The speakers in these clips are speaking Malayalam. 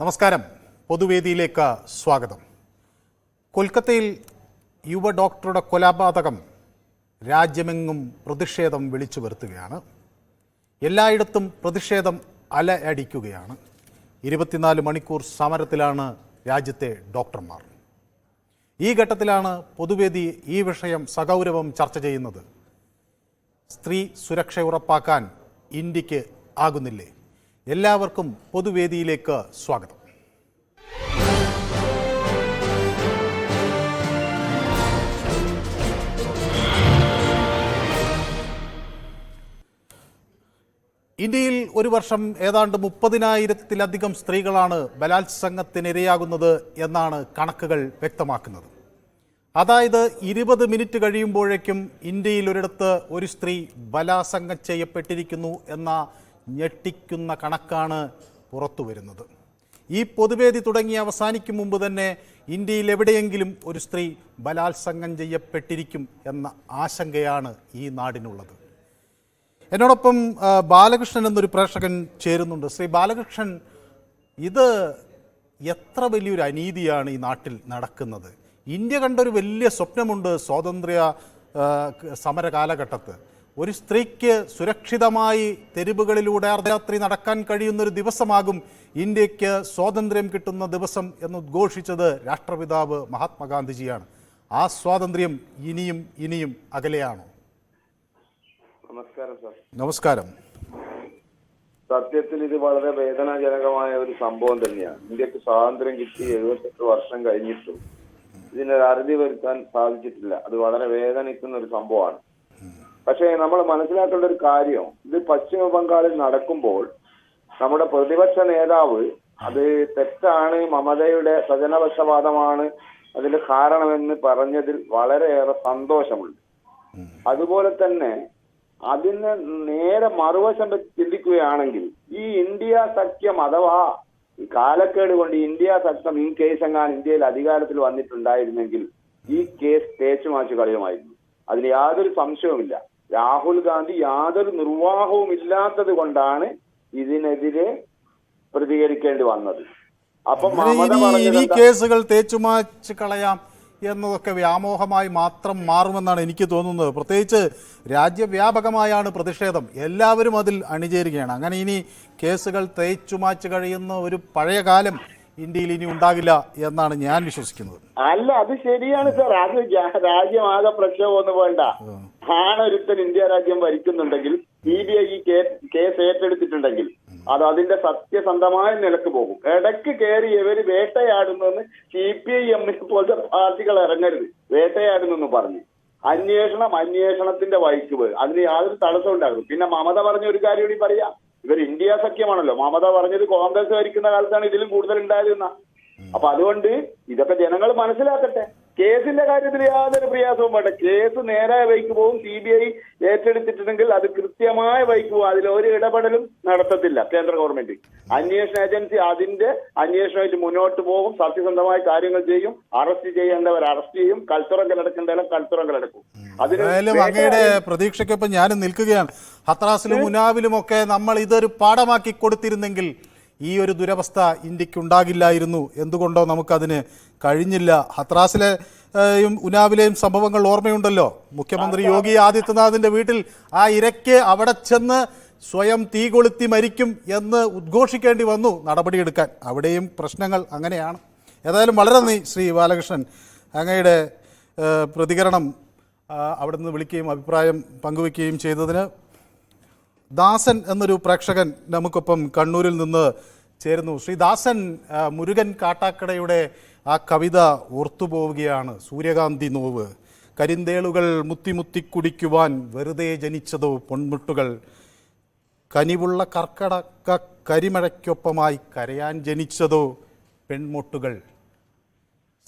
നമസ്കാരം. പൊതുവേദിയിലേക്ക് സ്വാഗതം. കൊൽക്കത്തയിൽ യുവ ഡോക്ടറുടെ കൊലപാതകം രാജ്യമെങ്ങും പ്രതിഷേധം വിളിച്ചു വരുത്തുകയാണ്. എല്ലായിടത്തും പ്രതിഷേധം അലയടിക്കുകയാണ്. ഇരുപത്തിനാല് മണിക്കൂർ സമരത്തിലാണ് രാജ്യത്തെ ഡോക്ടർമാർ. ഈ ഘട്ടത്തിലാണ് പൊതുവേദി ഈ വിഷയം സഗൗരവം ചർച്ച ചെയ്യുന്നത്. സ്ത്രീ സുരക്ഷ ഉറപ്പാക്കാൻ ഇന്ത്യയ്ക്ക് ആകുന്നില്ലേ? എല്ലാവർക്കും പൊതുവേദിയിലേക്ക് സ്വാഗതം. ഇന്ത്യയിൽ ഒരു വർഷം ഏതാണ്ട് മുപ്പതിനായിരത്തിലധികം സ്ത്രീകളാണ് ബലാത്സംഗത്തിനിരയാകുന്നത് എന്നാണ് കണക്കുകൾ വ്യക്തമാക്കുന്നത്. അതായത് ഇരുപത് മിനിറ്റ് കഴിയുമ്പോഴേക്കും ഇന്ത്യയിൽ ഒരിടത്ത് ഒരു സ്ത്രീ ബലാത്സംഗം ചെയ്യപ്പെട്ടിരിക്കുന്നു എന്ന ഞെട്ടിക്കുന്ന കണക്കാണ് പുറത്തു വരുന്നത്. ഈ പൊതുവേദി തുടങ്ങി അവസാനിക്കും മുമ്പ് തന്നെ ഇന്ത്യയിൽ എവിടെയെങ്കിലും ഒരു സ്ത്രീ ബലാത്സംഗം ചെയ്യപ്പെട്ടിരിക്കും എന്ന ആശങ്കയാണ് ഈ നാടിനുള്ളത്. എന്നോടൊപ്പം ബാലകൃഷ്ണൻ എന്നൊരു പ്രേക്ഷകൻ ചേരുന്നുണ്ട്. ശ്രീ ബാലകൃഷ്ണൻ ഇത് എത്ര വലിയൊരു അനീതിയാണ് ഈ നാട്ടിൽ നടക്കുന്നത്? ഇന്ത്യ കണ്ടൊരു വലിയ സ്വപ്നമുണ്ട് സ്വാതന്ത്ര്യ സമര കാലഘട്ടത്ത്. ഒരു സ്ത്രീക്ക് സുരക്ഷിതമായി തെരുവുകളിലൂടെ അർദ്ധരാത്രി നടക്കാൻ കഴിയുന്നൊരു ദിവസമാകും ഇന്ത്യയ്ക്ക് സ്വാതന്ത്ര്യം കിട്ടുന്ന ദിവസം എന്ന് ഉദ്ഘോഷിച്ചത് രാഷ്ട്രപിതാവ് മഹാത്മാഗാന്ധിജിയാണ്. ആ സ്വാതന്ത്ര്യം ഇനിയും ഇനിയും അകലെയാണോ? നമസ്കാരം സാർ. നമസ്കാരം. സത്യത്തിൽ ഇത് വളരെ വേദനാജനകമായ ഒരു സംഭവം തന്നെയാണ്. ഇന്ത്യയ്ക്ക് സ്വാതന്ത്ര്യം കിട്ടി എഴുപത്തെട്ട് വർഷം കഴിഞ്ഞിട്ടും ഇതിനൊരു അറുതി വരുത്താൻ സാധിച്ചിട്ടില്ല. അത് വളരെ വേദനിക്കുന്ന ഒരു സംഭവമാണ്. പക്ഷേ നമ്മൾ മനസ്സിലാക്കേണ്ട ഒരു കാര്യം ഇത് പശ്ചിമ ബംഗാളിൽ നടക്കുമ്പോൾ നമ്മുടെ പ്രതിപക്ഷ നേതാവ് അത് തെറ്റാണ് മമതയുടെ സ്വജനപക്ഷപാതമാണ് അതിന്റെ കാരണമെന്ന് പറഞ്ഞതിൽ വളരെയേറെ സന്തോഷമുണ്ട്. അതുപോലെ തന്നെ അതിന് നേരെ മറുവശം ചിന്തിക്കുകയാണെങ്കിൽ ഈ ഇന്ത്യ സഖ്യം അഥവാ കാലക്കേട് കൊണ്ട് ഇന്ത്യ സഖ്യം ഈ കേസ് എങ്ങാൻ ഇന്ത്യയിൽ അധികാരത്തിൽ വന്നിട്ടുണ്ടായിരുന്നെങ്കിൽ ഈ കേസ് തേച്ചു മാച്ചു കളയുമായിരുന്നു. അതിന് യാതൊരു സംശയവുമില്ല. രാഹുൽ ഗാന്ധി യാതൊരു നിർവാഹവും ഇല്ലാത്തത് കൊണ്ടാണ് ഇതിനെതിരെ പ്രതികരിക്കേണ്ടി വന്നത്. അപ്പൊ കേസുകൾ തേച്ചുമാച്ച് കളയാം. എന്നതൊക്കെ വ്യാമോഹമായി മാത്രം മാറുമെന്നാണ് എനിക്ക് തോന്നുന്നത്. പ്രത്യേകിച്ച് രാജ്യവ്യാപകമായാണ് പ്രതിഷേധം. എല്ലാവരും അതിൽ അണിചേരുകയാണ്. അങ്ങനെ ഇനി കേസുകൾ തേച്ചുമാച്ച് കഴിയുന്ന ഒരു പഴയ കാലം ഇന്ത്യയിൽ ഇനി ഉണ്ടാകില്ല എന്നാണ് ഞാൻ വിശ്വസിക്കുന്നത്. അല്ല അത് ശരിയാണ് സാർ. അത് രാജ്യമാകെ പ്രക്ഷോഭമൊന്നും വേണ്ട. ആണൊരുത്തൻ ഇന്ത്യ രാജ്യം ഭരിക്കുന്നുണ്ടെങ്കിൽ സി ബി ഐ ഈ കേസ് ഏറ്റെടുത്തിട്ടുണ്ടെങ്കിൽ അത് അതിന്റെ സത്യസന്ധമായ നിലയ്ക്ക് പോകും. ഇടയ്ക്ക് കയറി ഇവർ വേട്ടയാടുന്നെന്ന് സി പി ഐ എമ്മിനെ പോലത്തെ പാർട്ടികൾ ഇറങ്ങരുത്. വേട്ടയാടുന്നെന്ന് പറഞ്ഞു. അന്വേഷണം അന്വേഷണത്തിന്റെ വഴിക്ക് അതിന് യാതൊരു തടസ്സം ഉണ്ടാകും പിന്നെ മമത പറഞ്ഞ ഒരു കാര്യം കൂടി പറയാം. ഇവർ ഇന്ത്യ സഖ്യമാണല്ലോ. മമത പറഞ്ഞത് കോൺഗ്രസ് ഭരിക്കുന്ന കാലത്താണ് ഇതിലും കൂടുതൽ ഉണ്ടായതെന്ന. അപ്പൊ അതുകൊണ്ട് ഇതൊക്കെ ജനങ്ങൾ മനസ്സിലാക്കട്ടെ. കേസിന്റെ കാര്യത്തിൽ യാതൊരു പ്രയാസവും വേണ്ട. കേസ് നേരായ വഴിക്ക് പോകും. സി ബി ഐ ഏറ്റെടുത്തിട്ടുണ്ടെങ്കിൽ അത് കൃത്യമായ വഴിക്ക് പോകും. അതിൽ ഒരു ഇടപെടലും നടത്തത്തില്ല കേന്ദ്ര ഗവൺമെന്റ്. അന്വേഷണ ഏജൻസി അതിന്റെ അന്വേഷണമായിട്ട് മുന്നോട്ട് പോകും. സത്യസന്ധമായ കാര്യങ്ങൾ ചെയ്യും. അറസ്റ്റ് ചെയ്യേണ്ടവർ അറസ്റ്റ് ചെയ്യും. കൽത്തുറങ്കൽ അടക്കേണ്ടവരെ കൽത്തുറങ്കൽ അടക്കും അതിനായാലും അങ്ങയുടെ പ്രതീക്ഷയ്ക്കൊപ്പം ഞാനും നിൽക്കുകയാണ്. ഹത്രാസിലും മുനാവിലും ഒക്കെ നമ്മൾ ഇതൊരു പാഠമാക്കി കൊടുത്തിരുന്നെങ്കിൽ ഈ ഒരു ദുരവസ്ഥ ഇന്ത്യക്കുണ്ടാകില്ലായിരുന്നു. എന്തുകൊണ്ടോ നമുക്കതിന് കഴിഞ്ഞില്ല. ഹത്രാസിലെ യും ഉനാവിലെയും സംഭവങ്ങൾ ഓർമ്മയുണ്ടല്ലോ. മുഖ്യമന്ത്രി യോഗി ആദിത്യനാഥിന്റെ വീട്ടിൽ ആ ഇരയ്ക്ക് അവിടെ ചെന്ന് സ്വയം തീ കൊളുത്തി മരിക്കും എന്ന് ഉദ്ഘോഷിക്കേണ്ടി വന്നു നടപടിയെടുക്കാൻ. അവിടെയും പ്രശ്നങ്ങൾ അങ്ങനെയാണ്. ഏതായാലും വളരെ നന്ദി ശ്രീ ബാലകൃഷ്ണൻ. അങ്ങയുടെ പ്രതികരണം അവിടെ നിന്ന് വിളിക്കുകയും അഭിപ്രായം പങ്കുവയ്ക്കുകയും ചെയ്തതിന് ദാസൻ എന്നൊരു പ്രേക്ഷകൻ നമുക്കൊപ്പം കണ്ണൂരിൽ നിന്ന് ചേരുന്നു. ശ്രീ ദാസൻ മുരുകൻ കാട്ടാക്കടയുടെ ആ കവിത ഓർത്തുപോവുകയാണ്. സൂര്യകാന്തി നോവ് കരിന്തേളുകൾ മുത്തി മുത്തി കുടിക്കുവാൻ വെറുതെ ജനിച്ചതോ പൊൺമുട്ടുകൾ കനിവുള്ള കർക്കടക്ക കരിമഴയ്ക്കൊപ്പമായി കരയാൻ ജനിച്ചതോ പെൺമുട്ടുകൾ.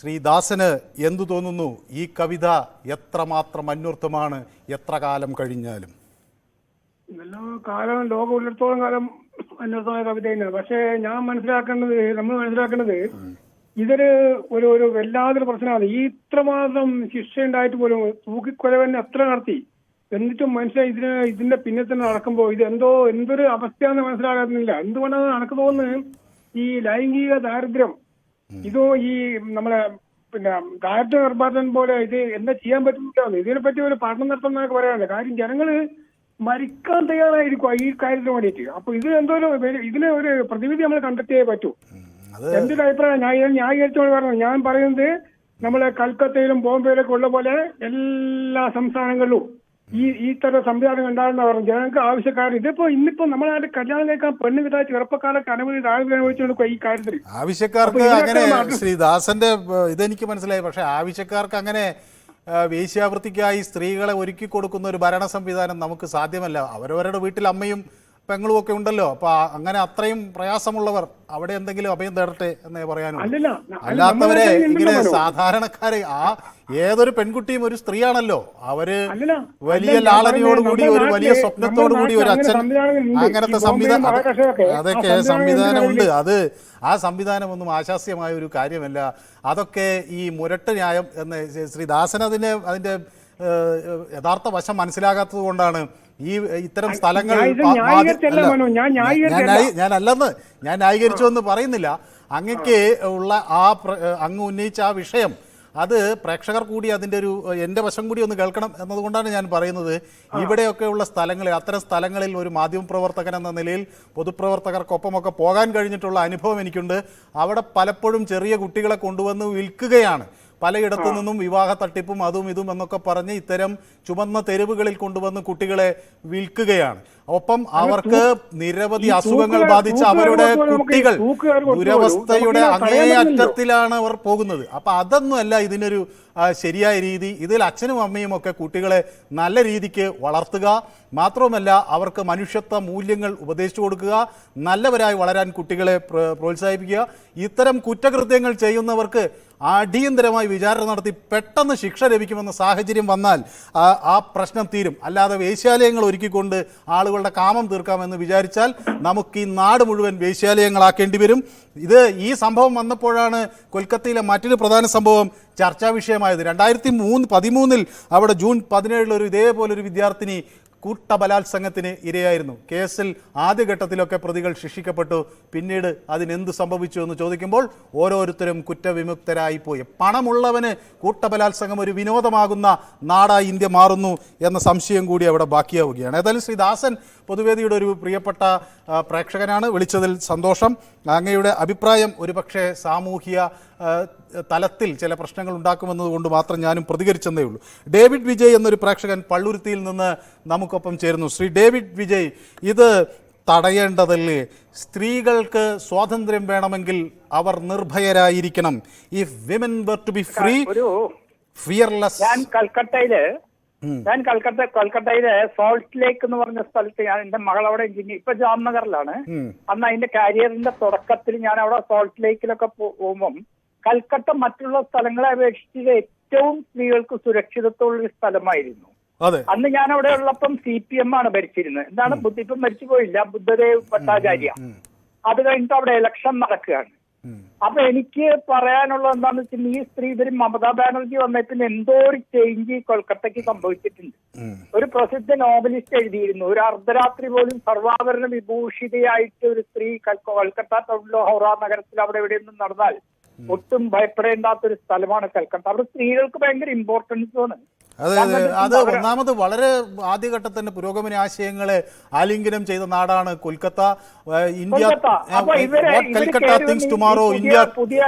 ശ്രീദാസന് എന്തു തോന്നുന്നു? ഈ കവിത എത്രമാത്രം അന്വർത്ഥമാണ്? എത്ര കാലം കഴിഞ്ഞാലും. എല്ലാ കാലം ലോകം ഉള്ളിടത്തോളം കാലം അന്വർത്ഥമായ കവിത തന്നെയാണ്. പക്ഷേ ഞാൻ മനസ്സിലാക്കേണ്ടത് നമ്മൾ മനസ്സിലാക്കേണ്ടത് ഇതൊരു ഒരു ഒരു വല്ലാതൊരു പ്രശ്നമാണ്. ഈ ഇത്രമാത്രം ശിക്ഷ ഉണ്ടായിട്ട് പോലും തൂക്കിക്കൊലവൻ എത്ര നടത്തി? എന്നിട്ടും മനുഷ്യൻ ഇതിന് ഇതിന്റെ പിന്നെ തന്നെ നടക്കുമ്പോൾ ഇത് എന്തോ എന്തൊരു അവസ്ഥയാണെന്ന് മനസ്സിലാകുന്നില്ല എന്തുകൊണ്ടാണ് നടക്ക് തോന്നുന്നത്? ഈ ലൈംഗിക ദാരിദ്ര്യം. ഇതോ ഈ നമ്മളെ പിന്നെ ദാരിദ്ര്യ നിർമ്മാർജനം പോലെ ഇത് എന്താ ചെയ്യാൻ പറ്റുന്നില്ല ഇതിനെപ്പറ്റി ഒരു പഠനം നടത്തുന്നതൊക്കെ പറയാനുണ്ട്. കാര്യം ജനങ്ങൾ മരിക്കാൻ തയ്യാറായിരിക്കും ഈ കാര്യത്തിന് വേണ്ടിയിട്ട്. അപ്പൊ ഇത് എന്തോ ഇതിന് ഒരു പ്രതിവിധി നമ്മൾ കണ്ടെത്തിയേ പറ്റൂ. എന്റെ ഒരു അഭിപ്രായം ഞാൻ ന്യായീകരിച്ചോട് പറഞ്ഞു ഞാൻ പറയുന്നത് നമ്മളെ കൽക്കത്തയിലും ബോംബെയിലൊക്കെ ഉള്ള പോലെ എല്ലാ സംസ്ഥാനങ്ങളിലും ഈ ഈ തരം സംവിധാനം ഉണ്ടാകുന്ന പറഞ്ഞു ജനങ്ങൾക്ക് ആവശ്യക്കാർ ഇതിപ്പോ ഇന്നിപ്പോ നമ്മളെ കല്യാണം കഴിക്കാൻ പെണ്ണ് കിട്ടാൻ ചെറുപ്പക്കാരൊക്കെ അനവധി താഴ്ച അനുഭവിച്ചുകൊണ്ട് ഈ കാര്യത്തിൽ ആവശ്യക്കാർക്ക് അങ്ങനെ മാറ്റം- ശ്രീ ദാസന്റെ ഏഹ്, ഇതെനിക്ക് മനസ്സിലായി. പക്ഷെ ആവശ്യക്കാർക്ക് അങ്ങനെ വേശ്യാവൃത്തിക്കായി സ്ത്രീകളെ ഒരുക്കി കൊടുക്കുന്ന ഒരു ഭരണ സംവിധാനം നമുക്ക് സാധ്യമല്ല. അവരവരുടെ വീട്ടിൽ അമ്മയും പെങ്ങളും ഒക്കെ ഉണ്ടല്ലോ. അപ്പൊ അങ്ങനെ അത്രയും പ്രയാസമുള്ളവർ അവിടെ എന്തെങ്കിലും അഭയം തേടട്ടെ എന്നേ പറയാനുള്ളൂ. അല്ലാത്തവരെ ഇങ്ങനെ. സാധാരണക്കാരെ ആ ഏതൊരു പെൺകുട്ടിയും ഒരു സ്ത്രീയാണല്ലോ. അവർ വലിയ ലാളനയോടുകൂടി ഒരു വലിയ സ്വപ്നത്തോടുകൂടി സ്വപ്നത്തോടു കൂടി ഒരു അച്ഛൻ അങ്ങനത്തെ സംവിധാനം അതൊക്കെ സംവിധാനം സംവിധാനമുണ്ട്. അത് ആ സംവിധാനം ഒന്നും ആശാസ്യമായ ഒരു കാര്യമല്ല. അതൊക്കെ ഈ മുരട്ട് ന്യായം എന്ന് ശ്രീ ദാസൻ അതിന് അതിന്റെ യഥാർത്ഥ വശം മനസ്സിലാകാത്തത് കൊണ്ടാണ് ഈ ഇത്തരം സ്ഥലങ്ങൾ ഞാൻ അല്ലെന്ന്. ഞാൻ ന്യായീകരിച്ചു എന്ന് പറയുന്നില്ല. അങ്ങക്ക് ഉള്ള ആ അങ്ങ് ഉന്നയിച്ച ആ വിഷയം അത് പ്രേക്ഷകർ കൂടി അതിന്റെ ഒരു എന്റെ വശം കൂടി ഒന്ന് കേൾക്കണം എന്നതുകൊണ്ടാണ് ഞാൻ പറയുന്നത്. ഇവിടെയൊക്കെയുള്ള സ്ഥലങ്ങളിൽ അത്തരം സ്ഥലങ്ങളിൽ ഒരു മാധ്യമ പ്രവർത്തകൻ എന്ന നിലയിൽ പൊതുപ്രവർത്തകർക്കൊപ്പമൊക്കെ പോകാൻ കഴിഞ്ഞിട്ടുള്ള അനുഭവം എനിക്കുണ്ട്. അവിടെ പലപ്പോഴും ചെറിയ കുട്ടികളെ കൊണ്ടുവന്ന് വിൽക്കുകയാണ്. പലയിടത്തു നിന്നും വിവാഹ തട്ടിപ്പും അതും ഇതും എന്നൊക്കെ പറഞ്ഞ് ഇത്തരം ചുമന്ന തെരുവുകളിൽ കൊണ്ടുവന്ന് കുട്ടികളെ വിൽക്കുകയാണ്. ഒപ്പം അവർക്ക് നിരവധി അസുഖങ്ങൾ ബാധിച്ച അവരുടെ കുട്ടികൾ ദുരവസ്ഥയുടെ. അങ്ങേയറ്റത്തിലാണ് അവർ പോകുന്നത്. അപ്പൊ അതൊന്നുമല്ല ഇതിനൊരു ശരിയായ രീതി. ഇതിൽ അച്ഛനും അമ്മയും ഒക്കെ കുട്ടികളെ നല്ല രീതിക്ക് വളർത്തുക. മാത്രവുമല്ല അവർക്ക് മനുഷ്യത്വ മൂല്യങ്ങൾ ഉപദേശിച്ചു കൊടുക്കുക. നല്ലവരായി വളരാൻ കുട്ടികളെ പ്രോത്സാഹിപ്പിക്കുക. ഇത്തരം കുറ്റകൃത്യങ്ങൾ ചെയ്യുന്നവർക്ക് അടിയന്തരമായി വിചാരണ നടത്തി പെട്ടെന്ന് ശിക്ഷ ലഭിക്കുമെന്ന സാഹചര്യം വന്നാൽ ആ പ്രശ്നം തീരും. അല്ലാതെ വേശ്യാലയങ്ങൾ ഒരുക്കിക്കൊണ്ട് ആളുകളുടെ കാമം തീർക്കാമെന്ന് വിചാരിച്ചാൽ നമുക്ക് ഈ നാട് മുഴുവൻ വേശ്യാലയങ്ങളാക്കേണ്ടി വരും. ഇത് ഈ സംഭവം വന്നപ്പോഴാണ് കൊൽക്കത്തയിലെ മറ്റൊരു പ്രധാന സംഭവം ചർച്ചാ വിഷയമായത്. രണ്ടായിരത്തി മൂന്ന് പതിമൂന്നിൽ അവിടെ ജൂൺ പതിനേഴിൽ ഒരു ഇതേപോലൊരു വിദ്യാർത്ഥിനി കൂട്ട ബലാത്സംഗത്തിന് ഇരയായിരുന്നു. കേസിൽ ആദ്യഘട്ടത്തിലൊക്കെ പ്രതികൾ ശിക്ഷിക്കപ്പെട്ടു. പിന്നീട് അതിനെന്ത് സംഭവിച്ചു എന്ന് ചോദിക്കുമ്പോൾ ഓരോരുത്തരും കുറ്റവിമുക്തരായി പോയി പണമുള്ളവന് കൂട്ടബലാത്സംഗം ഒരു വിനോദമാകുന്ന നാടായി ഇന്ത്യ മാറുന്നു എന്ന സംശയം കൂടി അവിടെ ബാക്കിയാവുകയാണ്. ഏതായാലും ശ്രീ ദാസൻ പൊതുവേദിയുടെ ഒരു പ്രിയപ്പെട്ട പ്രേക്ഷകനാണ്. വിളിച്ചതിൽ സന്തോഷം. അങ്ങയുടെ അഭിപ്രായം ഒരുപക്ഷെ സാമൂഹ്യ തലത്തിൽ ചില പ്രശ്നങ്ങൾ ഉണ്ടാക്കുമെന്നതുകൊണ്ട് മാത്രം ഞാനും പ്രതികരിച്ചെന്നേ ഉള്ളൂ. ഡേവിഡ് വിജയ് എന്നൊരു പ്രേക്ഷകൻ പള്ളുരുത്തിയിൽ നിന്ന് നമുക്കൊപ്പം ചേരുന്നു. ശ്രീ ഡേവിഡ് വിജയ് ഇത് തടയേണ്ടതല്ലേ? സ്ത്രീകൾക്ക് സ്വാതന്ത്ര്യം വേണമെങ്കിൽ അവർ നിർഭയരായിരിക്കണം. If women were to be free fearless ഞാൻ കൽക്കട്ടയിൽ ഞാൻ കൽക്കട്ട കൽക്കട്ടയിലെ സോൾട്ട് ലേക്ക് എന്ന് പറഞ്ഞ സ്ഥലത്ത് ഞാൻ എന്റെ മകൾ അവിടെ എഞ്ചിനീയർ ഇപ്പൊ ജാംനഗറിലാണ്. അന്ന് അതിന്റെ കരിയറിന്റെ തുടക്കത്തിൽ ഞാൻ അവിടെ സോൾട്ട് ലേക്കിലൊക്കെ പോകുമ്പം കൽക്കട്ട മറ്റുള്ള സ്ഥലങ്ങളെ അപേക്ഷിച്ച് ഏറ്റവും സ്ത്രീകൾക്ക് സുരക്ഷിതത്വമുള്ള ഒരു സ്ഥലമായിരുന്നു. അന്ന് ഞാൻ അവിടെ ഉള്ളപ്പം സി പി എം ആണ് ഭരിച്ചിരുന്നത്. എന്താണ് ബുദ്ധ ഇപ്പം മരിച്ചു പോയില്ല. ബുദ്ധദേവ് ഭട്ടാചാര്യ. അത് കഴിഞ്ഞിട്ട് അവിടെ ഇലക്ഷൻ നടക്കുകയാണ്. അപ്പൊ എനിക്ക് പറയാനുള്ളത് എന്താണെന്ന് വെച്ചാൽ ഈ സ്ത്രീ ഇവർ മമതാ ബാനർജി വന്നതിന് പിന്നെ എന്തോ ഒരു ചേഞ്ച് കൊൽക്കത്തയ്ക്ക് സംഭവിച്ചിട്ടുണ്ട്. ഒരു പ്രസിദ്ധ നോവലിസ്റ്റ് എഴുതിയിരുന്നു. ഒരു അർദ്ധരാത്രി പോലും സർവാഭരണ വിഭൂഷിതയായിട്ട് ഒരു സ്ത്രീ കൽ- കൊൽക്കത്ത ടൗണിലോ ഹൗറ നഗരത്തിൽ അവിടെ എവിടെയൊന്നും നടന്നാൽ ഒട്ടും ഭയപ്പെടേണ്ടാത്ത ഒരു സ്ഥലമാണ് കൽക്കട്ട. അവിടെ സ്ത്രീകൾക്ക് ഭയങ്കര ഇമ്പോർട്ടൻസ് ആണ്. അതെ അതെ അത് ഒന്നാമത് വളരെ ആദ്യഘട്ടത്തിന്റെ പുരോഗമന ആശയങ്ങളെ ആലിംഗനം ചെയ്ത നാടാണ് Kolkata. India Calcutta thinks tomorrow India പുതിയ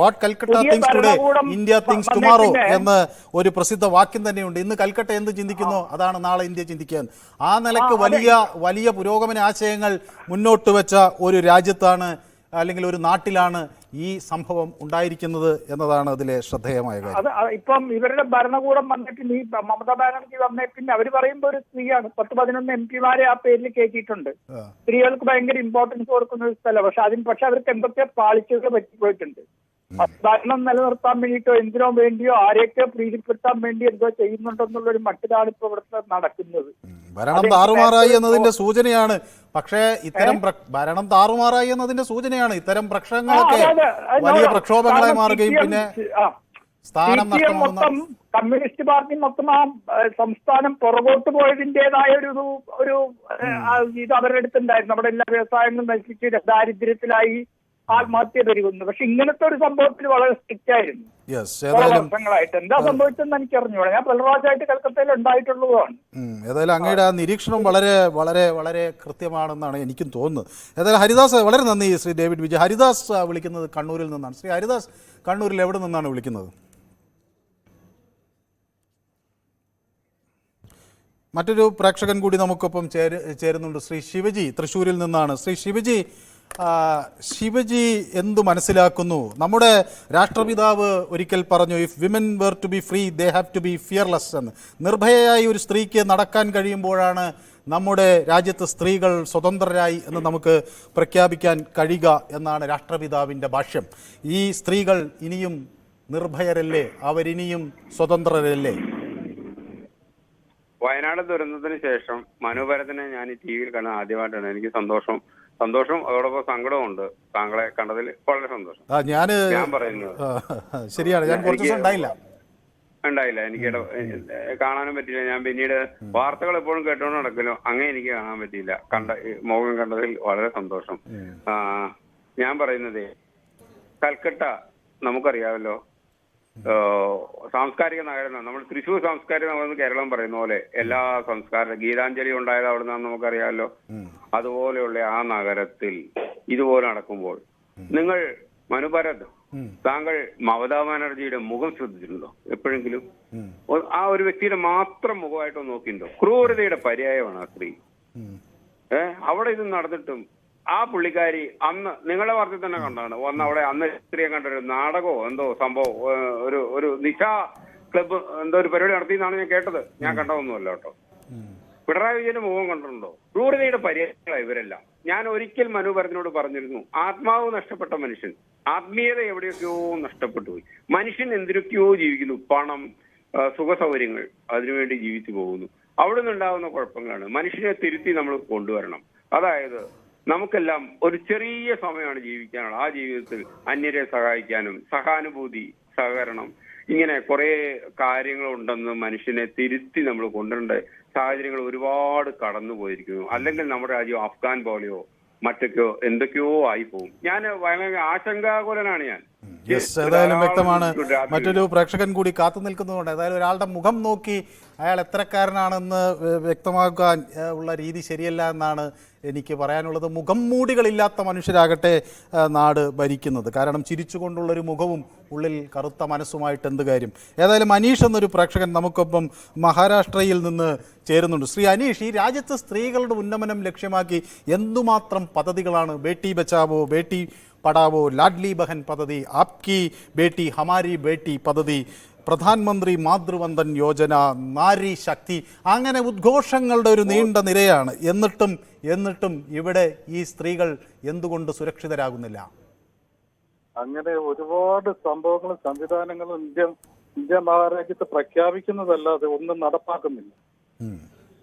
what Calcutta thinks today India thinks tomorrow എന്ന് ഒരു പ്രസിദ്ധ വാക്യം തന്നെയുണ്ട്. ഇന്ന് കൽക്കട്ട എന്ത് ചിന്തിക്കുന്നു? അതാണ് നാളെ ഇന്ത്യ ചിന്തിക്കാൻ. ആ നിലയ്ക്ക് വലിയ വലിയ പുരോഗമന ആശയങ്ങൾ മുന്നോട്ട് വെച്ച ഒരു രാജ്യത്താണ് അല്ലെങ്കിൽ ഒരു നാട്ടിലാണ് ഈ സംഭവം ഉണ്ടായിരിക്കുന്നത് എന്നതാണ് അതിലെ ശ്രദ്ധേയമായ കാര്യം. അത് ഇപ്പം ഇവരുടെ ഭരണകൂടം വന്നിട്ട് ഈ മമതാ ബാനർജി വന്നേ പിന്നെ അവർ പറയുമ്പോൾ ഒരു സ്ത്രീയാണ്. പത്ത് പതിനൊന്ന് എം പിമാരെ ആ പേരിൽ കയറ്റിയിട്ടുണ്ട് ആ. സ്ത്രീകൾക്ക് ഭയങ്കര ഇമ്പോർട്ടൻസ് കൊടുക്കുന്ന ഒരു സ്ഥലം. പക്ഷെ അതിന് പക്ഷെ അവർക്ക് എന്തൊക്കെ പാളിച്ചകൾ പറ്റിപ്പോയിട്ടുണ്ട്. ഭരണം നിലനിർത്താൻ വേണ്ടിയിട്ടോ എന്തിനോ വേണ്ടിയോ ആരെയൊക്കെ പ്രീതിപ്പെടുത്താൻ വേണ്ടി എന്തോ ചെയ്യുന്നുണ്ടെന്നുള്ള ഒരു മട്ടിലാണ് ഇപ്പൊ ഇവിടുത്തെ നടക്കുന്നത്. ഭരണം താറുമാറായി എന്നതിന്റെ സൂചനയാണ്. പക്ഷേ ഇത്തരം ഭരണം താറുമാറായി എന്നതിന്റെ സൂചനയാണ്. ഇത്തരം അതെ. വലിയ പ്രക്ഷോഭങ്ങളെ പ്രക്ഷോഭങ്ങളായി മാറുകയും പിന്നെ സ്ഥാനം മൊത്തം കമ്മ്യൂണിസ്റ്റ് പാർട്ടി മൊത്തം ആ സംസ്ഥാനം പുറകോട്ട് പോയതിന്റേതായ ഒരു ഒരു ഇത് അവരുടെ അടുത്തുണ്ടായിരുന്നു. നമ്മുടെ എല്ലാ വ്യവസായങ്ങളും നശിച്ച് ദാരിദ്ര്യത്തിലായി. ആത്മഹത്യ പെരുകുന്നത് പക്ഷെ ഇങ്ങനത്തെ ഒരു സംഭവത്തിൽ വളരെ സ്ട്രിക്റ്റ് ആയിരുന്നു. പല വർഷങ്ങളായിട്ട്. എന്താ സംഭവിച്ചെന്ന് എനിക്ക് അറിഞ്ഞൂടാ ഞാൻ പലറാശായിട്ട് കൽക്കത്തയിൽ ഉണ്ടായിട്ടുള്ളതാണ് ഏതായാലും അങ്ങയുടെ ആ നിരീക്ഷണം വളരെ വളരെ വളരെ കൃത്യമാണെന്നാണ് എനിക്കും തോന്നുന്നത്. ഏതായാലും ഹരിദാസ് വളരെ നന്ദി ശ്രീ ഡേവിഡ് വിജയ്. ഹരിദാസ് വിളിക്കുന്നത് കണ്ണൂരിൽ നിന്നാണ്. ശ്രീ ഹരിദാസ് കണ്ണൂരിൽ എവിടെ നിന്നാണ് വിളിക്കുന്നത്? മറ്റൊരു പ്രേക്ഷകൻ കൂടി നമുക്കൊപ്പം ചേരുന്നുണ്ട് ശ്രീ ശിവജി. തൃശ്ശൂരിൽ നിന്നാണ്. ശ്രീ ശിവജി ശിവജി എന്തു മനസ്സിലാക്കുന്നു? നമ്മുടെ രാഷ്ട്രപിതാവ് ഒരിക്കൽ പറഞ്ഞു if women were to be free they have to be fearless എന്ന്. നിർഭയയായി ഒരു സ്ത്രീക്ക് നടക്കാൻ കഴിയുമ്പോഴാണ് നമ്മുടെ രാജ്യത്ത് സ്ത്രീകൾ സ്വതന്ത്രരായി എന്ന് നമുക്ക് പ്രഖ്യാപിക്കാൻ കഴിയുക എന്നാണ് രാഷ്ട്രപിതാവിന്റെ ഭാഷ്യം. ഈ സ്ത്രീകൾ ഇനിയും നിർഭയരല്ലേ? അവരിനിയും സ്വതന്ത്രരല്ലേ? വയനാട് ദുരന്തത്തിന് ശേഷം മനോഭരത്തിനെ ഞാൻ ഈ ടി വിയിൽ കാണാൻ ആദ്യമായിട്ടാണ്. എനിക്ക് സന്തോഷം സന്തോഷം അതോടൊപ്പം സങ്കടവും ഉണ്ട് താങ്കളെ കണ്ടതിൽ വളരെ സന്തോഷം. ആ ഞാൻ ഞാൻ പറയുന്നത്. ശരിയാണ്. ഞാൻ കുറച്ച് ദിവസം ഉണ്ടായില്ല. ഉണ്ടായില്ല. എനിക്ക് കാണാനും പറ്റിയില്ല. ഞാൻ പിന്നീട് വാർത്തകൾ എപ്പോഴും കേട്ടോണ്ട് നടക്കലോ അങ്ങനെ എനിക്ക് കാണാൻ പറ്റിയില്ല. കണ്ട മോഹം മുഖം കണ്ടതിൽ വളരെ സന്തോഷം. ഞാൻ പറയുന്നത് കൽക്കട്ട നമുക്കറിയാമല്ലോ. സാംസ്കാരിക നഗരം നമ്മൾ തൃശൂർ സാംസ്കാരിക നഗരം എന്ന് കേരളം പറയുന്ന പോലെ എല്ലാ സംസ്കാര ഗീതാഞ്ജലി ഉണ്ടായത് അവിടെ നിന്നാണ് നമുക്കറിയാമല്ലോ അതുപോലെയുള്ള ആ നഗരത്തിൽ ഇതുപോലെ നടക്കുമ്പോൾ നിങ്ങൾ മനുഭരത് താങ്കൾ മമതാ ബാനർജിയുടെ മുഖം ശ്രദ്ധിച്ചിട്ടുണ്ടോ എപ്പോഴെങ്കിലും? ആ ഒരു വ്യക്തിയുടെ മാത്രം മുഖമായിട്ടോ നോക്കിയിട്ടുണ്ടോ? ക്രൂരതയുടെ പര്യായമാണ് ആ സ്ത്രീ. ഏഹ് അവിടെ ഇത് നടന്നിട്ടും ആ പുള്ളിക്കാരി അന്ന് നിങ്ങളെ വാർത്തയിൽ തന്നെ കണ്ടാണ് വന്ന് അവിടെ അന്ന് സ്ത്രീയെ കണ്ടൊരു നാടകമോ എന്തോ സംഭവം ഒരു ഒരു നിശ ക്ലബ്ബ് എന്തോ ഒരു പരിപാടി നടത്തി എന്നാണ് ഞാൻ കേട്ടത്. ഞാൻ കണ്ടതൊന്നുമല്ല കേട്ടോ. പിണറായി വിജയന്റെ മുഖം കണ്ടിട്ടുണ്ടോ? ക്രൂരതയുടെ പര്യായങ്ങളാണ് ഇവരെല്ലാം. ഞാൻ ഒരിക്കൽ മനോഭരത്തിനോട് പറഞ്ഞിരുന്നു ആത്മാവ് നഷ്ടപ്പെട്ട മനുഷ്യൻ ആത്മീയത എവിടെയൊക്കെയോ നഷ്ടപ്പെട്ടു പോയി. മനുഷ്യൻ എന്തിനൊക്കെയോ ജീവിക്കുന്നു പണം സുഖ സൗകര്യങ്ങൾ അതിനുവേണ്ടി ജീവിച്ചു പോകുന്നു. അവിടെ നിന്നുണ്ടാകുന്ന കുഴപ്പങ്ങളാണ്. മനുഷ്യനെ തിരുത്തി നമ്മൾ കൊണ്ടുവരണം. അതായത് നമുക്കെല്ലാം ഒരു ചെറിയ സമയമാണ് ജീവിക്കാനുള്ള. ആ ജീവിതത്തിൽ അന്യരെ സഹായിക്കാനും സഹാനുഭൂതി സഹകരണം ഇങ്ങനെ കുറെ കാര്യങ്ങളുണ്ടെന്ന് മനുഷ്യനെ തിരുത്തി നമ്മൾ കൊണ്ടുവരേണ്ട സാഹചര്യങ്ങൾ ഒരുപാട് കടന്നു പോയിരിക്കുന്നു അല്ലെങ്കിൽ നമ്മുടെ രാജ്യം അഫ്ഗാൻ പോലെയോ മറ്റൊക്കെയോ എന്തൊക്കെയോ ആയി പോകും ഞാൻ വളരെ ആശങ്കാകുലനാണ് ഞാൻ. യെസ് ഏതായാലും വ്യക്തമാണ്. മറ്റൊരു പ്രേക്ഷകൻ കൂടി കാത്തു നിൽക്കുന്നതുകൊണ്ട് ഏതായാലും ഒരാളുടെ മുഖം നോക്കി അയാൾ എത്രക്കാരനാണെന്ന് വ്യ- വ്യക്തമാക്കാൻ ഉള്ള രീതി ശരിയല്ല എന്നാണ് എനിക്ക് പറയാനുള്ളത്. മുഖം മൂടികളില്ലാത്ത മനുഷ്യരാകട്ടെ നാട് ഭരിക്കുന്നത്. കാരണം ചിരിച്ചുകൊണ്ടുള്ളൊരു മുഖവും ഉള്ളിൽ കറുത്ത മനസ്സുമായിട്ട് എന്ത് കാര്യം? ഏതായാലും അനീഷ് എന്നൊരു പ്രേക്ഷകൻ നമുക്കൊപ്പം മഹാരാഷ്ട്രയിൽ നിന്ന് ചേരുന്നുണ്ട്. ശ്രീ അനീഷ് ഈ രാജ്യത്ത് സ്ത്രീകളുടെ ഉന്നമനം ലക്ഷ്യമാക്കി എന്തുമാത്രം പദ്ധതികളാണ്? ബേട്ടി ബച്ചാവോ ബേട്ടി പടാവോ ലാഡ്ലി ബഹൻ പദ്ധതി ആപ്കി ബേട്ടി ഹമാരി ബേട്ടി പദ്ധതി പ്രധാനമന്ത്രി മാതൃവന്ദൻ യോജന നാരി ശക്തി അങ്ങനെ ഉദ്ഘോഷങ്ങളുടെ ഒരു നീണ്ട നിരയാണ്. എന്നിട്ടും എന്നിട്ടും ഇവിടെ ഈ സ്ത്രീകൾ എന്തുകൊണ്ട് സുരക്ഷിതരാകുന്നില്ല? അങ്ങനെ ഒരുപാട് സംഭവങ്ങളും സംവിധാനങ്ങളും ഇന്ത്യ ഇന്ത്യ മഹാരാജ്യത്ത് പ്രഖ്യാപിക്കുന്നതല്ലാതെ ഒന്നും നടപ്പാക്കുന്നില്ല.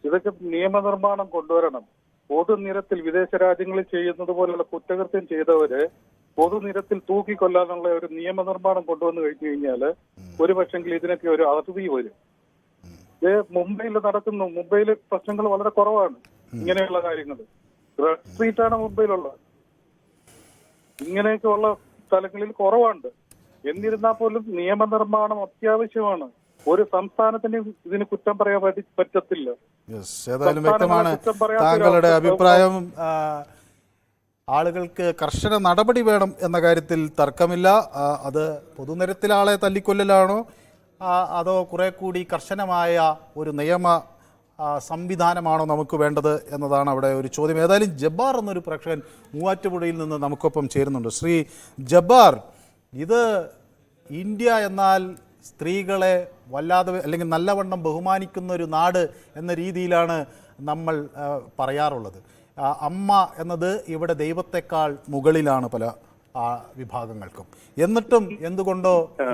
ഇതൊക്കെ നിയമനിർമ്മാണം കൊണ്ടുവരണം. പൊതുനിരത്തിൽ വിദേശ രാജ്യങ്ങളിൽ ചെയ്യുന്നത് പോലെയുള്ള കുറ്റകൃത്യം ചെയ്തവരെ പൊതുനിരത്തിൽ തൂക്കിക്കൊല്ലാനുള്ള ഒരു നിയമനിർമ്മാണം കൊണ്ടുവന്നു കഴിഞ്ഞു കഴിഞ്ഞാൽ ഒരു പക്ഷെങ്കിൽ ഇതിനൊക്കെ ഒരു അറുതി വരും. ഇത് മുംബൈയിൽ നടക്കുന്നു. മുംബൈയിൽ പ്രശ്നങ്ങൾ വളരെ കുറവാണ് ഇങ്ങനെയുള്ള കാര്യങ്ങൾ റെഡ് സ്ട്രീറ്റ് ആണ് മുംബൈയിലുള്ളത്. ഇങ്ങനെയൊക്കെയുള്ള സ്ഥലങ്ങളിൽ കുറവുണ്ട് എന്നിരുന്നാൽ പോലും നിയമനിർമ്മാണം അത്യാവശ്യമാണ്. ഒരു സംസ്ഥാനത്തിന് ഇതിന് കുറ്റം പറയാൻ പറ്റി പറ്റത്തില്ല. ഏതായാലും വ്യക്തമാണ് താങ്കളുടെ അഭിപ്രായം ആളുകൾക്ക് കർശന നടപടി വേണം എന്ന കാര്യത്തിൽ തർക്കമില്ല. അത് പൊതുനിരത്തിൽ ആളെ തല്ലിക്കൊല്ലലാണോ? അതോ കുറെ കൂടി കർശനമായ ഒരു നിയമ സംവിധാനമാണോ നമുക്ക് വേണ്ടത് എന്നതാണ് അവിടെ ഒരു ചോദ്യം. ഏതായാലും ജബ്ബാർ എന്നൊരു പ്രേക്ഷകൻ മൂവാറ്റുപുഴയിൽ നിന്ന് നമുക്കൊപ്പം ചേരുന്നുണ്ട്. ശ്രീ ജബ്ബാർ ഇത് ഇന്ത്യ എന്നാൽ സ്ത്രീകളെ വല്ലാതെ അല്ലെങ്കിൽ നല്ലവണ്ണം ബഹുമാനിക്കുന്ന ഒരു നാട് എന്ന രീതിയിലാണ് നമ്മൾ പറയാറുള്ളത്. അമ്മ എന്നത് ഇവിടെ ദൈവത്തെക്കാൾ മുകളിലാണ് പല വിഭാഗങ്ങൾക്കും. എന്നിട്ടും എന്തുകൊണ്ടോ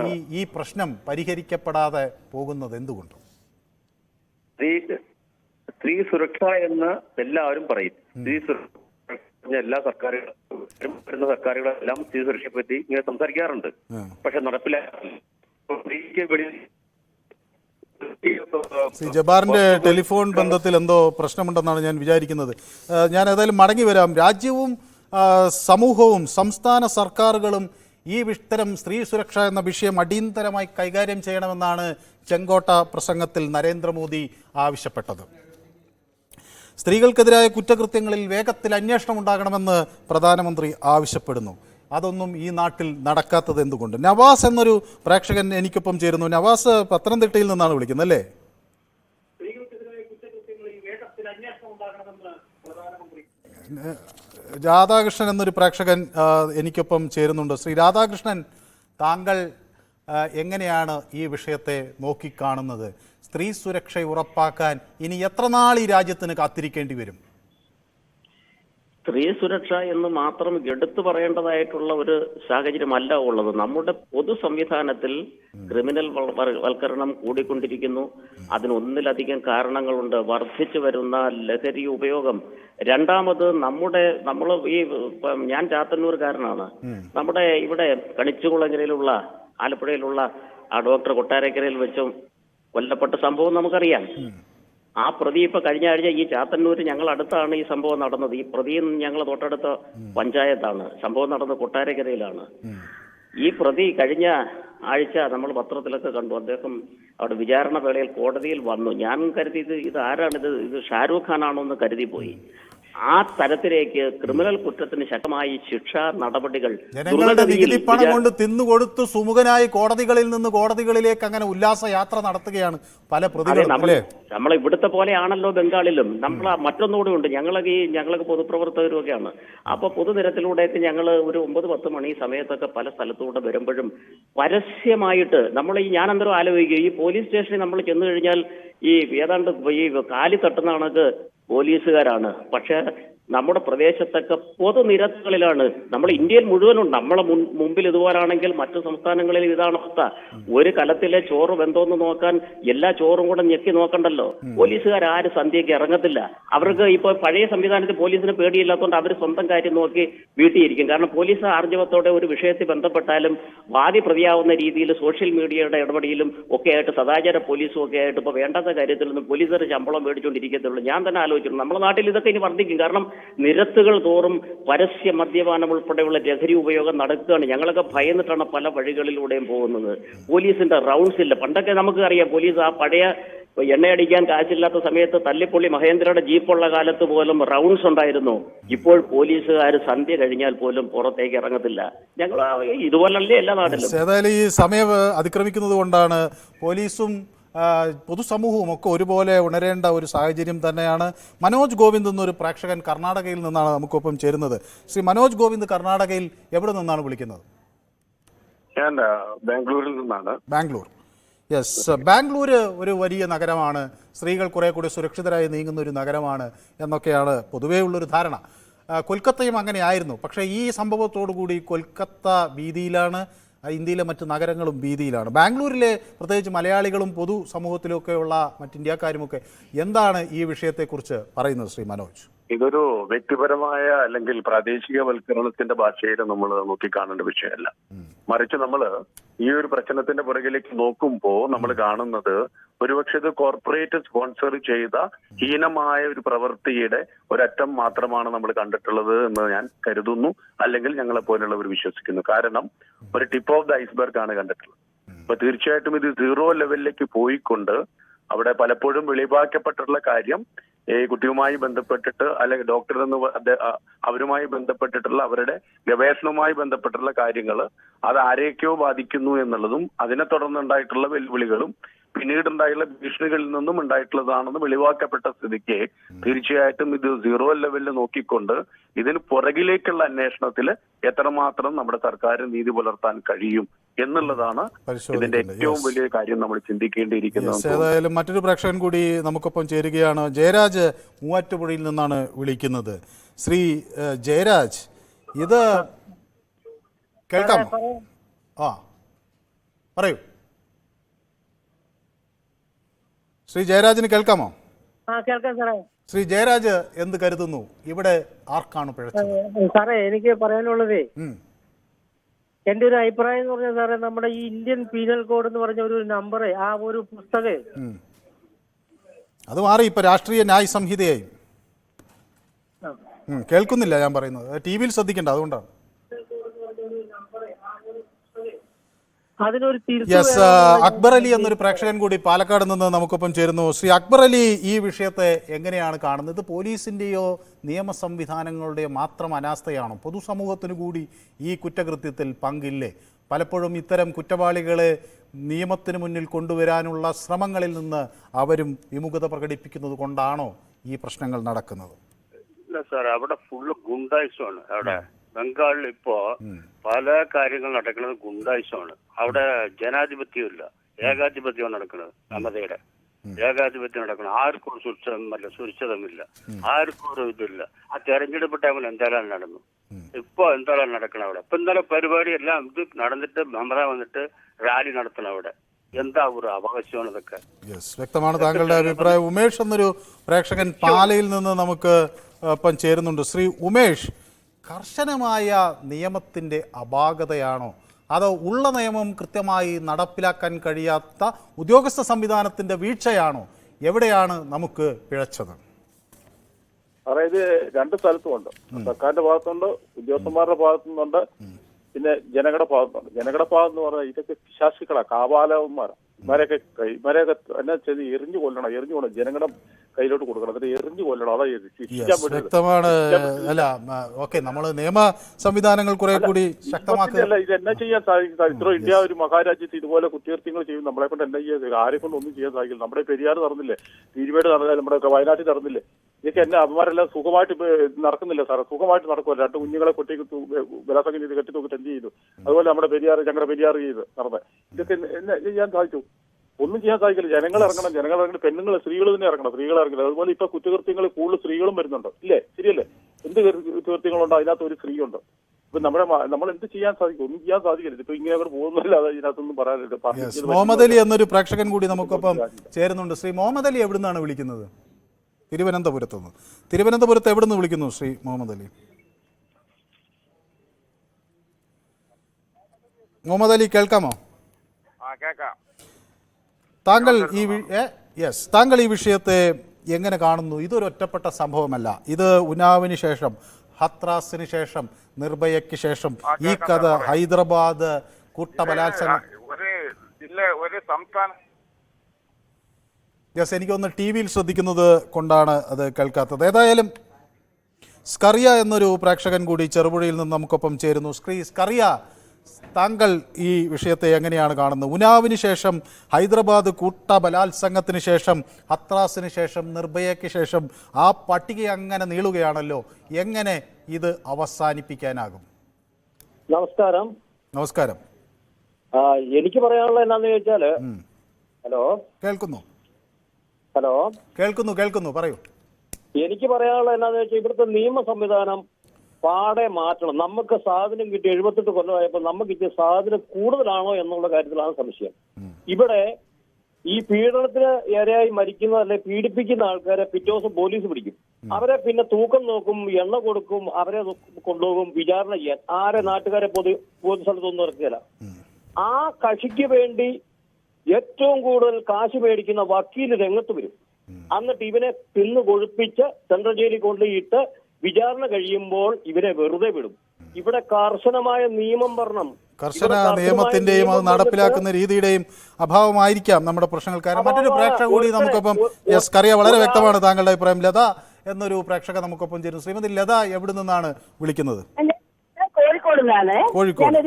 ഈ ഈ പ്രശ്നം പരിഹരിക്കപ്പെടാതെ പോകുന്നത് എന്തുകൊണ്ടും? സ്ത്രീ സ്ത്രീ സുരക്ഷ എന്ന് എല്ലാവരും പറയും. സ്ത്രീ സുരക്ഷ എല്ലാ സർക്കാരുകളും വരുന്ന സർക്കാരുകളെല്ലാം സ്ത്രീ സുരക്ഷയെ പറ്റി ഇങ്ങനെ സംസാരിക്കാറുണ്ട്. പക്ഷെ നടപ്പിലാക്കില്ല സ്ത്രീക്ക് വെളി ശ്രീ ജബാറിന്റെ ടെലിഫോൺ ബന്ധത്തിൽ എന്തോ പ്രശ്നമുണ്ടെന്നാണ് ഞാൻ വിചാരിക്കുന്നത്. ഞാൻ ഏതായാലും മടങ്ങി വരാം. രാജ്യവും സമൂഹവും സംസ്ഥാന സർക്കാരുകളും ഈ ഇത്തരം സ്ത്രീ സുരക്ഷ എന്ന വിഷയം അടിയന്തരമായി കൈകാര്യം ചെയ്യണമെന്നാണ് ചെങ്കോട്ട പ്രസംഗത്തിൽ നരേന്ദ്രമോദി ആവശ്യപ്പെട്ടത്. സ്ത്രീകൾക്കെതിരായ കുറ്റകൃത്യങ്ങളിൽ വേഗത്തിൽ അന്വേഷണം ഉണ്ടാകണമെന്ന് പ്രധാനമന്ത്രി ആവശ്യപ്പെടുന്നു. അതൊന്നും ഈ നാട്ടിൽ നടക്കാത്തത് എന്തുകൊണ്ട്? നവാസ് എന്നൊരു പ്രേക്ഷകൻ എനിക്കൊപ്പം ചേരുന്നു. നവാസ് പത്തനംതിട്ടയിൽ നിന്നാണ് വിളിക്കുന്നത് അല്ലേ? രാധാകൃഷ്ണൻ എന്നൊരു പ്രേക്ഷകൻ എനിക്കൊപ്പം ചേരുന്നുണ്ട്. ശ്രീ രാധാകൃഷ്ണൻ താങ്കൾ എങ്ങനെയാണ് ഈ വിഷയത്തെ നോക്കിക്കാണുന്നത്? സ്ത്രീ സുരക്ഷ ഉറപ്പാക്കാൻ ഇനി എത്ര നാൾ ഈ രാജ്യത്തിന് കാത്തിരിക്കേണ്ടി വരും? സ്ത്രീ സുരക്ഷ എന്ന് മാത്രം എടുത്തു പറയേണ്ടതായിട്ടുള്ള ഒരു സാഹചര്യമല്ല ഉള്ളത്. നമ്മുടെ പൊതു സംവിധാനത്തിൽ ക്രിമിനൽ വൽ- വൽ- വൽക്കരണം കൂടിക്കൊണ്ടിരിക്കുന്നു. അതിനൊന്നിലധികം കാരണങ്ങളുണ്ട്. വർദ്ധിച്ചു വരുന്ന ലഹരി ഉപയോഗം. രണ്ടാമത് നമ്മുടെ നമ്മൾ ഈ ഞാൻ ചാത്തന്നൂർക്കാരനാണ് നമ്മുടെ ഇവിടെ കണിച്ചുകുളങ്ങരയിലുള്ള ആലപ്പുഴയിലുള്ള ആ ഡോക്ടർ കൊട്ടാരക്കരയിൽ വെച്ചും കൊല്ലപ്പെട്ട സംഭവം നമുക്കറിയാം. ആ പ്രതി ഇപ്പൊ കഴിഞ്ഞ ആഴ്ച ഈ ചാത്തന്നൂര് ഞങ്ങൾ അടുത്താണ് ഈ സംഭവം നടന്നത്. ഈ പ്രതി ഞങ്ങൾ തൊട്ടടുത്ത പഞ്ചായത്താണ്. സംഭവം നടന്നത് കൊട്ടാരക്കരയിലാണ്. ഈ പ്രതി കഴിഞ്ഞ ആഴ്ച നമ്മൾ പത്രത്തിലൊക്കെ കണ്ടു. അദ്ദേഹം അവിടെ വിചാരണ വേളയിൽ കോടതിയിൽ വന്നു. ഞാൻ കരുതി ഇത് ഇത് ആരാണിത്? ഇത് ഷാരൂഖ് ഖാൻ ആണോ എന്ന് കരുതി പോയി. ആ തരത്തിലേക്ക് ക്രിമിനൽ കുറ്റത്തിന് ശക്തമായി ശിക്ഷാ നടപടികൾ ജനങ്ങളുടെ നികുതി പണം കൊണ്ട് തിന്നുകൊടുത്ത് സുമുഖനായി കോടതികളിൽ നിന്ന് കോടതികളിലേക്ക് അങ്ങനെ ഉല്ലാസ യാത്ര നടത്തുകയാണ് പല പ്രതികളും നമ്മൾ ഇവിടുത്തെ പോലെയാണല്ലോ ബംഗാളിലും. നമ്മൾ മറ്റൊന്നുകൂടി ഉണ്ട്. ഞങ്ങളൊക്കെ ഈ ഞങ്ങളൊക്കെ പൊതുപ്രവർത്തകരും ഒക്കെയാണ് അപ്പൊ പൊതുനിരത്തിലൂടെയൊക്കെ ഞങ്ങൾ ഒരു ഒമ്പത് പത്ത് മണി സമയത്തൊക്കെ പല സ്ഥലത്തൂടെ വരുമ്പോഴും പരസ്യമായിട്ട് നമ്മൾ ഈ ഞാൻ എന്തോ ആലോചിക്കുക ഈ പോലീസ് സ്റ്റേഷനിൽ നമ്മൾ ചെന്നു കഴിഞ്ഞാൽ ഈ ഏതാണ്ട് ഈ കാലി തട്ടുന്ന കണക്ക് പോലീസുകാരാണ്. പക്ഷെ നമ്മുടെ പ്രദേശത്തൊക്കെ പൊതുനിരത്തുകളിലാണ് നമ്മൾ ഇന്ത്യയിൽ മുഴുവനും നമ്മളെ മുമ്പിൽ ഇതുപോലാണെങ്കിൽ മറ്റു സംസ്ഥാനങ്ങളിൽ ഇതാണ് അവസ്ഥ. ഒരു കലത്തിലെ ചോറ് വെന്തോന്ന് നോക്കാൻ എല്ലാ ചോറും കൂടെ ഞെക്കി നോക്കണ്ടല്ലോ. പോലീസുകാർ ആര് സന്ധ്യയ്ക്ക് ഇറങ്ങത്തില്ല. അവർക്ക് ഇപ്പൊ പഴയ സംവിധാനത്തിൽ പോലീസിന് പേടിയില്ലാത്തതുകൊണ്ട് അവർ സ്വന്തം കാര്യം നോക്കി വീട്ടിൽ ഇരിക്കും. കാരണം പോലീസ് ആർജവത്തോടെ ഒരു വിഷയത്തിൽ ബന്ധപ്പെട്ടാലും വാദി പ്രതിയാവുന്ന രീതിയിൽ സോഷ്യൽ മീഡിയയുടെ ഇടപെടലും ഒക്കെ ആയിട്ട് സദാചാര പോലീസും ഒക്കെ ആയിട്ട് ഇപ്പൊ വേണ്ടാത്ത കാര്യത്തിൽ നിന്ന് പോലീസുകാർ ശമ്പളം മേടിച്ചുകൊണ്ടിരിക്കത്തുള്ളൂ ഞാൻ തന്നെ ആലോചിച്ചിട്ടുണ്ട് നമ്മുടെ നാട്ടിൽ ഇതൊക്കെ ഇനി വർദ്ധിക്കും. കാരണം നിരത്തുകൾ തോറും പരസ്യ മദ്യപാനം ഉൾപ്പെടെയുള്ള ലഹരി ഉപയോഗം നടക്കുകയാണ്. ഞങ്ങളൊക്കെ ഭയന്നിട്ടാണ് പല വഴികളിലൂടെയും പോകുന്നത്. പോലീസിന്റെ റൗണ്ട്സ് ഇല്ല. പണ്ടൊക്കെ നമുക്ക് അറിയാം പോലീസ് ആ പഴയ എണ്ണയടിക്കാൻ കാശില്ലാത്ത സമയത്ത് തല്ലിപ്പൊള്ളി മഹേന്ദ്രയുടെ ജീപ്പുള്ള കാലത്ത് പോലും റൗണ്ട്സ് ഉണ്ടായിരുന്നു. ഇപ്പോൾ പോലീസുകാർ സന്ധ്യ കഴിഞ്ഞാൽ പോലും പുറത്തേക്ക് ഇറങ്ങത്തില്ല. ഞങ്ങൾ ഇതുപോലല്ലേ എല്ലാ നാട്ടിലും. ഏതായാലും ഈ സമയം അതിക്രമിക്കുന്നത് കൊണ്ടാണ് പോലീസും പൊതുസമൂഹവും ഒക്കെ ഒരുപോലെ ഉണരേണ്ട ഒരു സാഹചര്യം തന്നെയാണ് മനോജ് ഗോവിന്ദ് എന്നൊരു പ്രേക്ഷകൻ കർണാടകയിൽ നിന്നാണ് നമുക്കൊപ്പം ചേരുന്നത്. ശ്രീ മനോജ് ഗോവിന്ദ് കർണാടകയിൽ എവിടെ നിന്നാണ് വിളിക്കുന്നത്? ഞാൻ ബാംഗ്ലൂരിൽ നിന്നാണ്. ബാംഗ്ലൂർ. യെസ് ബാംഗ്ലൂർ ഒരു വലിയ നഗരമാണ്. സ്ത്രീകൾ കുറെ കൂടി സുരക്ഷിതരായി നീങ്ങുന്ന ഒരു നഗരമാണ് എന്നൊക്കെയാണ് പൊതുവേ ഉള്ളൊരു ധാരണ. കൊൽക്കത്തയും അങ്ങനെയായിരുന്നു പക്ഷേ ഈ സംഭവത്തോടു കൂടി കൊൽക്കത്ത ഭീതിയിലാണ് ആ, ഇന്ത്യയിലെ മറ്റ് നഗരങ്ങളും ഭീതിയിലാണ്. ബാംഗ്ലൂരിലെ പ്രത്യേകിച്ച് മലയാളികളും പൊതു സമൂഹത്തിലൊക്കെയുള്ള മറ്റ് ഇന്ത്യക്കാരുമൊക്കെ എന്താണ് ഈ വിഷയത്തെക്കുറിച്ച് പറയുന്നത് ശ്രീ മനോജ്? ഇതൊരു വ്യക്തിപരമായ അല്ലെങ്കിൽ പ്രാദേശികവൽക്കരണത്തിന്റെ ഭാഷയിൽ നമ്മൾ നോക്കിക്കാണേണ്ട വിഷയമല്ല. മറിച്ച് നമ്മൾ ഈ ഒരു പ്രശ്നത്തിന്റെ പുറകിലേക്ക് നോക്കുമ്പോൾ നമ്മൾ കാണുന്നത് ഒരുപക്ഷെ ഇത് കോർപ്പറേറ്റ് സ്പോൺസർ ചെയ്ത ഹീനമായ ഒരു പ്രവൃത്തിയുടെ ഒരറ്റം മാത്രമാണ് നമ്മൾ കണ്ടിട്ടുള്ളത് എന്ന് ഞാൻ കരുതുന്നു. അല്ലെങ്കിൽ ഞങ്ങളെ പോലുള്ളവർ വിശ്വസിക്കുന്നു. കാരണം ഒരു ടിപ്പ് ഓഫ് ദ ഐസ്ബർഗ് ആണ് കണ്ടിട്ടുള്ളത്. അപ്പൊ തീർച്ചയായിട്ടും ഇത് സീറോ ലെവലിലേക്ക് പോയിക്കൊണ്ട് അവിടെ പലപ്പോഴും വെളിവാക്കപ്പെട്ടിട്ടുള്ള കാര്യം ഈ കുട്ടിയുമായി ബന്ധപ്പെട്ടിട്ട് അല്ലെങ്കിൽ ഡോക്ടർ എന്ന് അവരുമായി ബന്ധപ്പെട്ടിട്ടുള്ള അവരുടെ ഗവേഷണവുമായി ബന്ധപ്പെട്ടിട്ടുള്ള കാര്യങ്ങൾ അത് ആരെയൊക്കെയോ ബാധിക്കുന്നു എന്നുള്ളതും അതിനെ തുടർന്നുണ്ടായിട്ടുള്ള വെല്ലുവിളികളും പിന്നീട് ഉണ്ടായിട്ടുള്ള ഭീഷണികളിൽ നിന്നും ഉണ്ടായിട്ടുള്ളതാണെന്ന് വെളിവാക്കപ്പെട്ട സ്ഥിതിക്ക് തീർച്ചയായിട്ടും ഇത് സീറോ ലെവലിൽ നോക്കിക്കൊണ്ട് ഇതിന് പുറകിലേക്കുള്ള അന്വേഷണത്തിൽ എത്രമാത്രം നമ്മുടെ സർക്കാർ നീതി പുലർത്താൻ കഴിയും എന്നുള്ളതാണ് ഇതിന്റെ ഏറ്റവും വലിയ കാര്യം നമ്മൾ ചിന്തിക്കേണ്ടിയിരിക്കുന്നത്. ഏതായാലും മറ്റൊരു പ്രേക്ഷകൻ കൂടി നമുക്കൊപ്പം ചേരുകയാണ്. ജയരാജ് മൂവാറ്റുപുഴയിൽ നിന്നാണ് വിളിക്കുന്നത്. ശ്രീ ജയരാജ് ഇത് കേൾക്കാമോ? ആ. പറയൂ. ശ്രീ ജയരാജിന് കേൾക്കാമോ? ആ കേൾക്കാം സാറേ. ശ്രീ ജയരാജ് എന്ത് കരുതുന്നു? ഇവിടെ ആർക്കാണ് പിഴച്ചത്? സാറേ എനിക്ക് പറയാനുള്ളതേ. എന്റെ ഒരു അഭിപ്രായം എന്ന് പറഞ്ഞാൽ സാറേ നമ്മുടെ ഈ ഇന്ത്യൻ പീനൽ കോഡ് എന്ന് പറഞ്ഞ ഒരു നമ്പർ ആ ഒരു പുസ്തകം അത് മാറി ഇപ്പൊ രാഷ്ട്രീയ ന്യായ സംഹിതയായി. കേൾക്കുന്നില്ല ഞാൻ പറയുന്നത്. ടി വിയിൽ ശ്രദ്ധിക്കണ്ട അതുകൊണ്ടാണ്. അതിനൊരു യെസ് അക്ബർ അലി എന്നൊരു പ്രേക്ഷകൻ കൂടി പാലക്കാട് നിന്ന് നമുക്കൊപ്പം ചേരുന്നു. ശ്രീ അക്ബർ അലി ഈ വിഷയത്തെ എങ്ങനെയാണ് കാണുന്നത്? പോലീസിന്റെയോ നിയമ സംവിധാനങ്ങളുടെയോ മാത്രം അനാസ്ഥയാണോ? പൊതുസമൂഹത്തിന് കൂടി ഈ കുറ്റകൃത്യത്തിൽ പങ്കില്ലേ? പലപ്പോഴും ഇത്തരം കുറ്റവാളികളെ നിയമത്തിന് മുന്നിൽ കൊണ്ടുവരാനുള്ള ശ്രമങ്ങളിൽ നിന്ന് അവരും വിമുഖത പ്രകടിപ്പിക്കുന്നത് കൊണ്ടാണോ ഈ പ്രശ്നങ്ങൾ നടക്കുന്നത്? ഇല്ല സാർ അവിടെ ഫുള്ള് ഗുണ്ടായിസമാണ് അവിടെ. ബംഗാളിൽ ഇപ്പോ പല കാര്യങ്ങൾ നടക്കുന്നത് ഗുണ്ടായിസമാണ്. അവിടെ ജനാധിപത്യമില്ല ഏകാധിപത്യമാണ് നടക്കുന്നത് മമതയുടെ ഏകാധിപത്യം നടക്കണം. ആർക്കും സുരക്ഷിതമല്ല സുരക്ഷിതമില്ല. ആർക്കും ഒരു ഇതില്ല. ആ തെരഞ്ഞെടുപ്പ് ടൈമിൽ എന്തെല്ലാം നടന്നു. ഇപ്പൊ എന്തെല്ലാം നടക്കണം അവിടെ. ഇപ്പൊ ഇന്നലെ പരിപാടി എല്ലാം ഇത് നടന്നിട്ട് മമത വന്നിട്ട് റാലി നടത്തണം അവിടെ. എന്താ ഒരു അവകാശമാണ് ഇതൊക്കെ? വ്യക്തമാണ് താങ്കളുടെ അഭിപ്രായം. ഉമേഷ് എന്നൊരു പ്രേക്ഷകൻ പാലയിൽ നിന്ന് നമുക്ക് ഒപ്പം ചേരുന്നുണ്ട്. ശ്രീ ഉമേഷ് കർശനമായ നിയമത്തിന്റെ അപാകതയാണോ? അതോ ഉള്ള നിയമം കൃത്യമായി നടപ്പിലാക്കാൻ കഴിയാത്ത ഉദ്യോഗസ്ഥ സംവിധാനത്തിന്റെ വീഴ്ചയാണോ? എവിടെയാണ് നമുക്ക് പിഴച്ചത്? അതായത് രണ്ട് സ്ഥലത്തുമുണ്ട് സർക്കാരിന്റെ ഭാഗത്തുണ്ട് ഉദ്യോഗസ്ഥന്മാരുടെ ഭാഗത്തുനിന്നുണ്ട് പിന്നെ ജനങ്ങളുടെ ഭാഗത്തുണ്ട്. ജനങ്ങളുടെ ഭാഗത്ത് എന്ന് പറഞ്ഞാൽ ഇതൊക്കെ പിശാസികളാ കാപാലവന്മാരാ ഇവരെയൊക്കെ ഇവരെയൊക്കെ എന്നാ ചെയ്ത് എറിഞ്ഞു കൊല്ലണം എറിഞ്ഞു കൊല്ലണം. ജനങ്ങളുടെ കയ്യിലോട്ട് കൊടുക്കണം. അതിന് എറിഞ്ഞു കൊല്ലണം. അതാ. വ്യക്തമാണ്. അല്ല ഓക്കെ നമ്മൾ നിയമ സംവിധാനങ്ങൾ കുറെ കൂടി ശക്തമാക്കുക. ഇത് എന്നാ ചെയ്യാൻ സാധിക്കും? സാർ? ഇത്ര ഇന്ത്യ ഒരു മഹാരാജ്യത്ത് ഇതുപോലെ കുറ്റകൃത്യങ്ങൾ ചെയ്യും. നമ്മളെ കൊണ്ട് എന്നാ ചെയ്യാൻ ആരെ കൊണ്ട് ഒന്നും ചെയ്യാൻ സാധിക്കില്ല. നമ്മുടെ പെരിയാർ നടന്നില്ലേ? തിരുവേട് നടന്നില്ല നമ്മുടെ വയനാട്ടിൽ നടന്നില്ലേ? ഇതൊക്കെ എന്നെ അവന്മാരെല്ലാം സുഖമായിട്ട് നടക്കുന്നില്ല സാറേ. സുഖമായിട്ട് നടക്കുമല്ലോ രണ്ട് കുഞ്ഞുങ്ങളെ കൊട്ടി ബലാസംഗം ചെയ്ത് കെട്ടി നോക്കിട്ട് എന്ത് ചെയ്തു? അതുപോലെ നമ്മുടെ പെരിയാർ ഞങ്ങളുടെ പെരിയാർ ചെയ്ത് നടന്നത് ഇതൊക്കെ എന്നെ ചെയ്യാൻ സാധിച്ചു? ഒന്നും ചെയ്യാൻ സാധിക്കില്ല. ജനങ്ങൾ ഇറങ്ങണം ജനങ്ങൾ ഇറങ്ങണം. പെണ്ണുങ്ങൾ സ്ത്രീകൾ തന്നെ ഇറങ്ങണം. സ്ത്രീകൾ ഇറങ്ങണം അതുപോലെ ഇപ്പൊ കുറ്റകൃത്യങ്ങൾ കൂടുതൽ സ്ത്രീകളും വരുന്നുണ്ട്. ഇല്ലേ? ശരിയല്ലേ? എന്ത് കുറ്റകൃത്യങ്ങളുണ്ടോ? അതിനകത്ത് ഒരു സ്ത്രീയുണ്ട്. ഇപ്പൊ നമ്മുടെ നമ്മൾ എന്ത് ചെയ്യാൻ സാധിക്കും? ഒന്നും ചെയ്യാൻ സാധിക്കില്ല. ഇപ്പൊ ഇങ്ങനെ അവർ പോകുന്നില്ലാതെ ഇതിനകത്തൊന്നും പറയാനില്ല. മുഹമ്മദ് അലി എന്നൊരു പ്രേക്ഷകൻ കൂടി നമുക്കൊപ്പം ചേരുന്നുണ്ട്. ശ്രീ മുഹമ്മദ് അലി എവിടെ നിന്നാണ് വിളിക്കുന്നത്? തിരുവനന്തപുരത്ത് നിന്ന്. തിരുവനന്തപുരത്ത് എവിടെ നിന്ന് വിളിക്കുന്നു ശ്രീ മുഹമ്മദ് അലി? മുഹമ്മദ് അലി കേൾക്കാമോ? ആ കേക്കാം താങ്കൾ ഈ യെസ് താങ്കൾ ഈ വിഷയത്തെ എങ്ങനെ കാണുന്നു? ഇതൊരു ഒറ്റപ്പെട്ട സംഭവമല്ല. ഇത് ഉനാവിന് ശേഷം ഹത്രാസിന് ശേഷം നിർഭയയ്ക്ക് ശേഷം ഈ കഥ ഹൈദരാബാദ് കൂട്ടബലാത്സംഗം യെസ് എനിക്കൊന്ന് ടി വിയിൽ ശ്രദ്ധിക്കുന്നത് കൊണ്ടാണ് അത് കേൾക്കാത്തത്. ഏതായാലും സ്കറിയ എന്നൊരു പ്രേക്ഷകൻ കൂടി ചെറുപുഴയിൽ നിന്ന് നമുക്കൊപ്പം ചേരുന്നു. സ്ക്രീ സ്കറിയ താങ്കൾ ഈ വിഷയത്തെ എങ്ങനെയാണ് കാണുന്നത്? ഉനാവിന് ശേഷം ഹൈദരാബാദ് കൂട്ട ബലാത്സംഗത്തിന് ശേഷം ഹത്രാസിന് ശേഷം നിർഭയയ്ക്ക് ശേഷം ആ പട്ടിക അങ്ങനെ നീളുകയാണല്ലോ. എങ്ങനെ ഇത് അവസാനിപ്പിക്കാനാകും? നമസ്കാരം. നമസ്കാരം. എനിക്ക് പറയാനുള്ള എന്നാന്ന് ചോദിച്ചാൽ ഹലോ? കേൾക്കുന്നു. ഹലോ? കേൾക്കുന്നു കേൾക്കുന്നു. പറയൂ. എനിക്ക് പറയാനുള്ള എന്നാന്ന് വെച്ചാൽ ഇവിടുത്തെ നിയമ സംവിധാനം പാടെ മാറ്റണം. നമുക്ക് സാധനം കിട്ടി എഴുപത്തെട്ട് കൊല്ലമായപ്പോൾ നമുക്ക് കിട്ടിയ സാധനം കൂടുതലാണോ എന്നുള്ള കാര്യത്തിലാണ് സംശയം. ഇവിടെ ഈ പീഡനത്തിന് ഇരയായി മരിക്കുന്ന അല്ലെ പീഡിപ്പിക്കുന്ന ആൾക്കാരെ പിറ്റേ ദിവസം പോലീസ് പിടിക്കും. അവരെ പിന്നെ തൂക്കം നോക്കും എണ്ണ കൊടുക്കും അവരെ കൊണ്ടുപോകും വിചാരണ ചെയ്യാൻ. ആരെ നാട്ടുകാരെ പൊതു പൊതു സ്ഥലത്തൊന്നും ഇറക്കുകയില്ല. ആ കക്ഷിക്ക് വേണ്ടി ഏറ്റവും കൂടുതൽ കാശ് മേടിക്കുന്ന വക്കീൽ രംഗത്ത് വരും. എന്നിട്ട് ഇവനെ തിന്നു കൊഴുപ്പിച്ച് സെൻട്രൽ ജയിലിൽ കൊണ്ടുപോയിട്ട് വിചാരണ കഴിയുമ്പോൾ ഇവരെ വെറുതെ വിടും. ഇവിടെ കർശനമായ നിയമം വരണം. കർശന നിയമത്തിന്റെയും അത് നടപ്പിലാക്കുന്ന രീതിയുടെയും അഭാവമായിരിക്കാം നമ്മുടെ പ്രശ്നങ്ങൾ. കാരണം മറ്റൊരു പ്രേക്ഷക കൂടി നമുക്കൊപ്പം യെസ് കറിയ വളരെ വ്യക്തമാണ് താങ്കളുടെ അഭിപ്രായം. ലത എന്നൊരു പ്രേക്ഷക നമുക്കൊപ്പം ചേരുന്നു. ശ്രീമതി ലത എവിടെ നിന്നാണ് വിളിക്കുന്നത്? ഞാൻ കോഴിക്കോട്.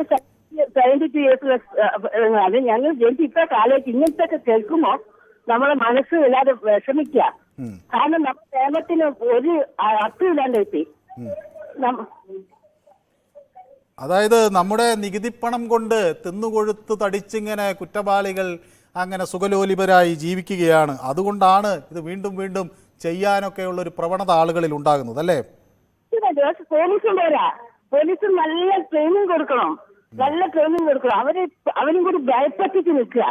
സെവന്റി ടു ഇയേഴ്സ് ഞങ്ങൾ ജനിച്ച് ഇത്ര കാലമായിട്ട് ഇങ്ങനത്തെ കേൾക്കുമ്പോ നമ്മുടെ മനസ്സ് വല്ലാതെ വിഷമിക്കുക. കാരണം നമ്മുടെ കേരളത്തിന് ഒരു അർത്ഥമില്ലാണ്ട് എത്തി അതായത് നമ്മുടെ നികുതിപ്പണം കൊണ്ട് തിന്നുകൊഴുത്ത് തടിച്ചിങ്ങനെ കുറ്റവാളികൾ അങ്ങനെ സുഖലോലിപരായി ജീവിക്കുകയാണ്. അതുകൊണ്ടാണ് ഇത് വീണ്ടും വീണ്ടും ചെയ്യാനൊക്കെയുള്ള ഒരു പ്രവണത ആളുകളിൽ ഉണ്ടാകുന്നത് അല്ലേ? പോലീസും പോരാ പോലീസും നല്ല ട്രെയിനിങ് കൊടുക്കണം. നല്ല ട്രെയിനിങ് കൊടുക്കണം. അവർ അവരും കൂടി ഭയപ്പെട്ടിട്ട് നിൽക്കുക.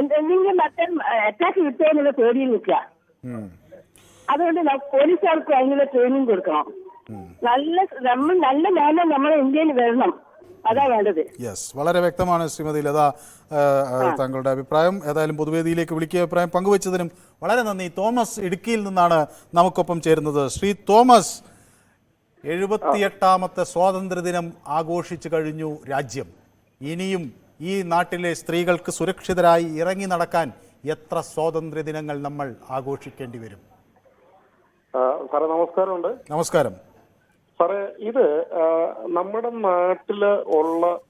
എന്തെങ്കിലും മറ്റേ അറ്റാക്ക് കിട്ടുക എന്നുള്ള പേടിയിൽ നിൽക്കുക. അതുകൊണ്ട് പോലീസുകാർക്ക് അതിനുള്ള ട്രെയിനിങ് കൊടുക്കണം. നല്ല നമ്മൾ നല്ല നിയമം നമ്മുടെ ഇന്ത്യയിൽ വരണം. യെസ് വളരെ വ്യക്തമാണ് ശ്രീമതി ലത താങ്കളുടെ അഭിപ്രായം. ഏതായാലും പൊതുവേദിയിലേക്ക് വിളിക്കിയ അഭിപ്രായം പങ്കുവച്ചതിനും വളരെ നന്ദി. തോമസ് ഇടുക്കിയിൽ നിന്നാണ് നമുക്കൊപ്പം ചേരുന്നത്. ശ്രീ തോമസ് എഴുപത്തിയെട്ടാമത്തെ സ്വാതന്ത്ര്യദിനം ആഘോഷിച്ചു കഴിഞ്ഞു രാജ്യം. ഇനിയും ഈ നാട്ടിലെ സ്ത്രീകൾക്ക് സുരക്ഷിതരായി ഇറങ്ങി നടക്കാൻ എത്ര സ്വാതന്ത്ര്യ ദിനങ്ങൾ നമ്മൾ ആഘോഷിക്കേണ്ടി വരും? സാറേ നമസ്കാരമുണ്ട്. നമസ്കാരം. സാറേ ഇത് നമ്മുടെ നാട്ടിൽ ഉള്ള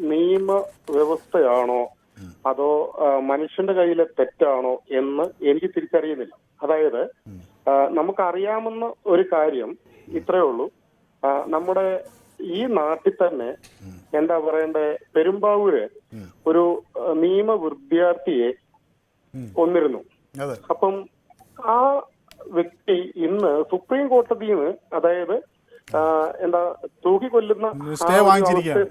നിയമ വ്യവസ്ഥയാണോ? അതോ മനുഷ്യന്റെ കയ്യിലെ തെറ്റാണോ എന്ന് എനിക്ക് തിരിച്ചറിയുന്നില്ല. അതായത് നമുക്കറിയാമെന്ന ഒരു കാര്യം ഇത്രയേ ഉള്ളൂ. നമ്മുടെ ഈ നാട്ടിൽ തന്നെ എന്താ പറയണ്ടേ പെരുമ്പാവൂര് ഒരു നിയമ വിദ്യാർത്ഥിയെ കൊന്നിരുന്നു അതെ. അപ്പം ആ വ്യക്തി ഇന്ന് സുപ്രീം കോടതിയിൽ നിന്ന് അതായത് എന്താ തൂക്കിക്കൊല്ലുന്ന കൊല്ലുന്ന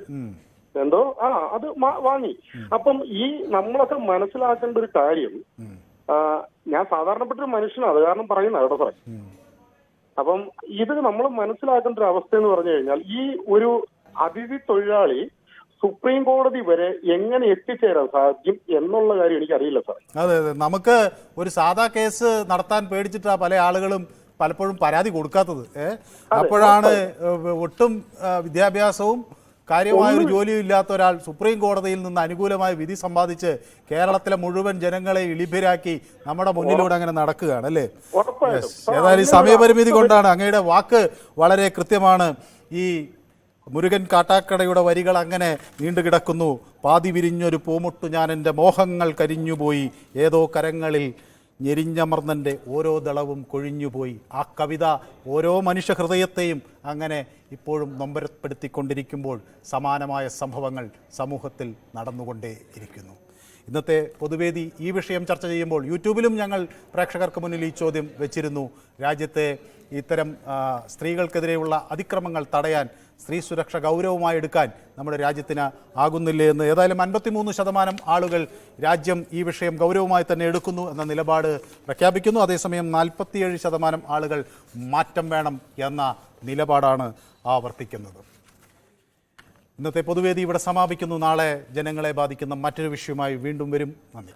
എന്തോ? ആ അത് വാങ്ങി. അപ്പം ഈ നമ്മളൊക്കെ മനസ്സിലാക്കേണ്ട ഒരു കാര്യം ഞാൻ സാധാരണപ്പെട്ട ഒരു മനുഷ്യനാണ് അത് കാരണം പറയുന്ന കേട്ടോ സാറേ. അപ്പം ഇത് നമ്മൾ മനസ്സിലാക്കേണ്ട ഒരു അവസ്ഥ എന്ന് പറഞ്ഞു കഴിഞ്ഞാൽ ഈ ഒരു അതിഥി തൊഴിലാളി സുപ്രീം കോടതി വരെ എങ്ങനെ എത്തിച്ചേരാൻ സാധിക്കും എന്നുള്ള കാര്യം എനിക്ക് അറിയില്ല സാർ. അതെ അതെ. നമുക്ക് ഒരു സാധാ കേസ് നടത്താൻ പേടിച്ചിട്ടാ പല ആളുകളും പലപ്പോഴും പരാതി കൊടുക്കാത്തത്. അപ്പോഴാണ് ഒട്ടും വിദ്യാഭ്യാസവും കാര്യമായ ഒരു ജോലിയും ഇല്ലാത്ത ഒരാൾ സുപ്രീം കോടതിയിൽ നിന്ന് അനുകൂലമായ വിധി സമ്പാദിച്ച് കേരളത്തിലെ മുഴുവൻ ജനങ്ങളെ ഇളിഭരാക്കി നമ്മുടെ മുന്നിലൂടെ അങ്ങനെ നടക്കുകയാണ് അല്ലേ? ഏതായാലും സമയപരിമിതി കൊണ്ടാണ് അങ്ങയുടെ വാക്ക് വളരെ കൃത്യമാണ് ഈ മുരുകൻ കാട്ടാക്കടയുടെ വരികൾ അങ്ങനെ നീണ്ടുകിടക്കുന്നു. പാതി വിരിഞ്ഞൊരു പൂമുട്ടു ഞാൻ എന്റെ മോഹങ്ങൾ കരിഞ്ഞുപോയി. ഏതോ കരങ്ങളിൽ ഞെരിഞ്ഞമർന്നന്റെ ഓരോ ദളവും കൊഴിഞ്ഞുപോയി. ആ കവിത ഓരോ മനുഷ്യ ഹൃദയത്തെയും അങ്ങനെ ഇപ്പോഴും നൊമ്പരപ്പെടുത്തിക്കൊണ്ടിരിക്കുമ്പോൾ സമാനമായ സംഭവങ്ങൾ സമൂഹത്തിൽ നടന്നുകൊണ്ടേ ഇരിക്കുന്നു ഇന്നത്തെ പൊതുവേദി ഈ വിഷയം ചർച്ച ചെയ്യുമ്പോൾ യൂട്യൂബിലും ഞങ്ങൾ പ്രേക്ഷകർക്ക് മുന്നിൽ ഈ ചോദ്യം വെച്ചിരുന്നു. രാജ്യത്തെ ഇത്തരം സ്ത്രീകൾക്കെതിരെയുള്ള അതിക്രമങ്ങൾ തടയാൻ സ്ത്രീ സുരക്ഷ ഗൗരവമായി എടുക്കാൻ നമ്മുടെ രാജ്യത്തിന് ആകുന്നില്ല എന്ന് ഏതായാലും അൻപത്തിമൂന്ന് ശതമാനം ആളുകൾ രാജ്യം ഈ വിഷയം ഗൗരവമായി തന്നെ എടുക്കുന്നു എന്ന നിലപാട് പ്രഖ്യാപിക്കുന്നു. അതേസമയം നാൽപ്പത്തിയേഴ് ശതമാനം ആളുകൾ മാറ്റം വേണം എന്ന നിലപാടാണ് ആവർത്തിക്കുന്നത്. ഇന്നത്തെ പൊതുവേദി ഇവിടെ സമാപിക്കുന്നു. നാളെ ജനങ്ങളെ ബാധിക്കുന്ന മറ്റൊരു വിഷയവുമായി വീണ്ടും വരും. നന്ദി.